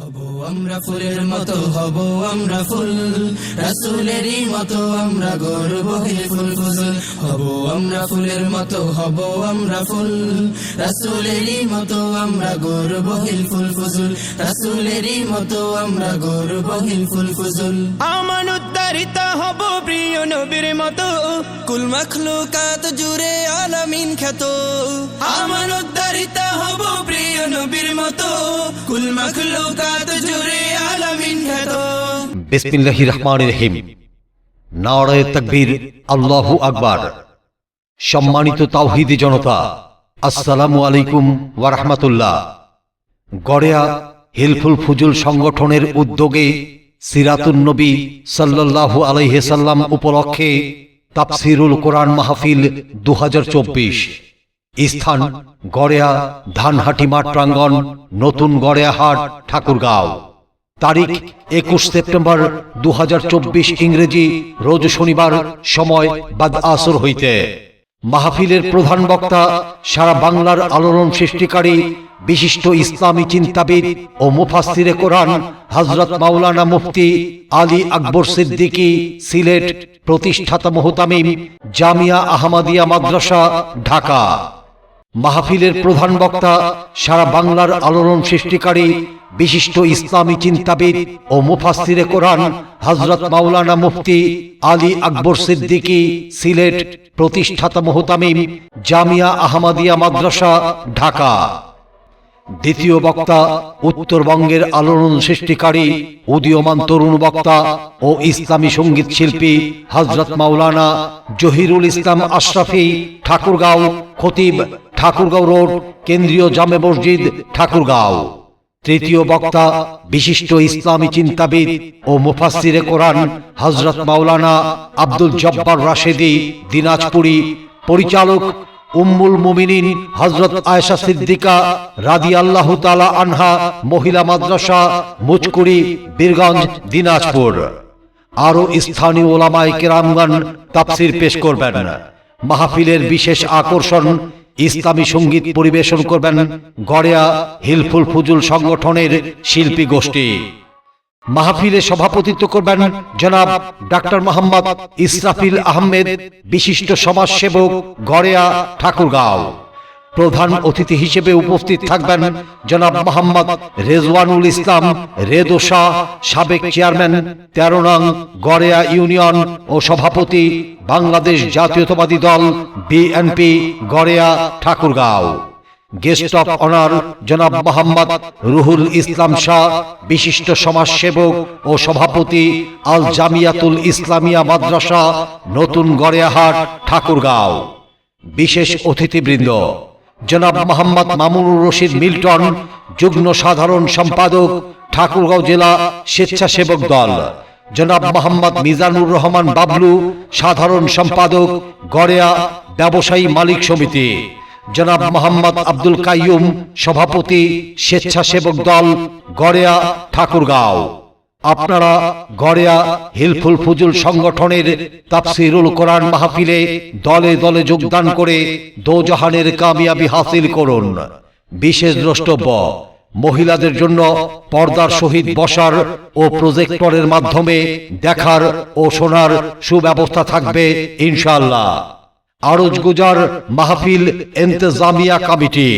আমরা ফুলের মতো, হব আমরা ফুল। রাসুলেরই মতো আমরা গর্ব ফুল হব আমরা ফুলের মতো, হব আমরা ফুল। রাসুলেরই মতো আমরা গর্ব ফুল রাসুলেরই মতো আমরা গর্ব ফুল। আমান উদ্ধারিত হব প্রিয় নবীর মতো। কুল মখলুকাত জুড়ে আলামিন খ্যাত। আমান উদ্ধারিত হব প্রিয় নবীর মতো, কুল মখলুকাত জুড়ে আলামিন খ্যাত। বিসমিল্লাহির রহমানির রহিম। নারায়ে তাকবীর, আল্লাহু আকবার। সম্মানিত তাওহীদি জনতা, আসসালামু আলাইকুম ওয়া রাহমাতুল্লাহ। গড়েয়া হিলফুল ফুজুল সংগঠনের উদ্যোগে সিরাতুন নবী সাল্লাল্লাহু আলাইহি সাল্লাম উপলক্ষে তাফসিরুল কোরআন মাহফিল 2024 স্থান, গড়েয়া ধানহাটি মাঠ প্রাঙ্গণ নতুন গড়েয়া হাট, ঠাকুরগাঁও। তারিখ, একুশ সেপ্টেম্বর দু হাজার চব্বিশ ইংরেজি, রোজ শনিবার, সময় বাদ আসর হইতে। মাহফিলের প্রধান বক্তা, সারা বাংলার আলোড়ন সৃষ্টিকারী, বিশিষ্ট ইসলামী চিন্তাবিদ ও মুফাসসিরে কোরআন, হযরত মাওলানা মুফতি আলী আকবর সিদ্দিকী, সিলেট প্রতিষ্ঠাতা মুহতামিম, জামিয়া আহমদিয়া মাদ্রাসা, ঢাকা। মাহফিলের প্রধান বক্তা, সারা বাংলার আলোড়ন সৃষ্টিকারী বিশিষ্ট ইসলামী চিন্তাবিদ ও মুফাসসিরে কোরআন হযরত মাওলানা মুফতি আলী আকবর সিদ্দিকী, সিলেট প্রতিষ্ঠাতা মুহতামিম জামিয়া আহমদিয়া মাদ্রাসা, ঢাকা। দ্বিতীয় বক্তা, উত্তরবঙ্গের আলোড়ন সৃষ্টিকারী উদীয়মান তরুণ বক্তা ও ইসলামী সংগীত শিল্পী হজরত মাওলানা জহিরুল ইসলাম আশরাফি, ঠাকুরগাঁও খতিব ঠাকুরগাঁও রোড, কেন্দ্রীয় জামে মসজিদ, ঠাকুরগাঁও। তৃতীয় বক্তা, বিশিষ্ট ইসলামী চিন্তাবিদ ও মুফাসসিরে কোরআন হজরত মাওলানা আব্দুল জব্বার রাশেদি, দিনাজপুরি। পরিচালক, উম্মুল মুমিনিন হজরত আয়েশা সিদ্দিকা রাদি আল্লাহ তালা আনহা, মহিলা মাদ্রাসা, মুচকুড়ি, বীরগঞ্জ, দিনাজপুর। আরও স্থানীয় ওলামায় কেরামগণ তাফসির পেশ করবেন। মাহফিলের বিশেষ আকর্ষণ ইসলামী সংগীত পরিবেশন করবেন গড়েয়া হিলফুল ফুজুল সংগঠনের শিল্পী গোষ্ঠী। মাহফিলে সভাপতিত্ব করবেন জনাব ডাক্তার মোহাম্মদ ইসরাফিল আহমেদ, বিশিষ্ট সমাজসেবক গড়েয়া ঠাকুরগাঁও। প্রধান অতিথি হিসেবে উপস্থিত থাকবেন জনাব মোহাম্মদ রেজওয়ানুল ইসলাম রেদো শাহ, সাবেক চেয়ারম্যান, তেরো নং গড়েয়া ইউনিয়ন ও সভাপতি, বাংলাদেশ জাতীয়তাবাদী দল, BNP, Gareya, Thakurgaon. Guest of honour জনাব মোহাম্মদ রুহুল ইসলাম শাহ, বিশিষ্ট সমাজসেবক ও সভাপতি, আল জামিয়াতুল ইসলামিয়া মাদ্রাসা, নতুন গড়িয়াহাট, ঠাকুরগাঁও। বিশেষ অতিথিবৃন্দ। জনাব মোহাম্মদ মামুনুর রশিদ মিল্টন, যুগ্ম সাধারণ সম্পাদক, ঠাকুরগাঁও জেলা স্বেচ্ছাসেবক দল। জনাব মোহাম্মদ মিজানুর রহমান বাবলু, সাধারণ সম্পাদক, গড়েয়া ব্যবসায়ী মালিক সমিতি। জনাব মোহাম্মদ আব্দুল কাইয়ুম, সভাপতি, স্বেচ্ছাসেবক দল, গড়েয়া, ঠাকুরগাঁও। আপনারা গড়েয়া হিলফুল ফুজুল সংগঠনের তাফসিরুল কোরআন মাহফিলে দলে দলে যোগদান করে দোজাহানের কামিয়াবি হাসিল করুন। বিশেষ দ্রষ্টব্য, মহিলাদের জন্য পর্দার সহিত বসার ও প্রজেক্টরের মাধ্যমে দেখার ও শোনার সুব্যবস্থা থাকবে ইনশাল্লাহ আরজ গুজার মাহফিল এন্তেজামিয়া কমিটি।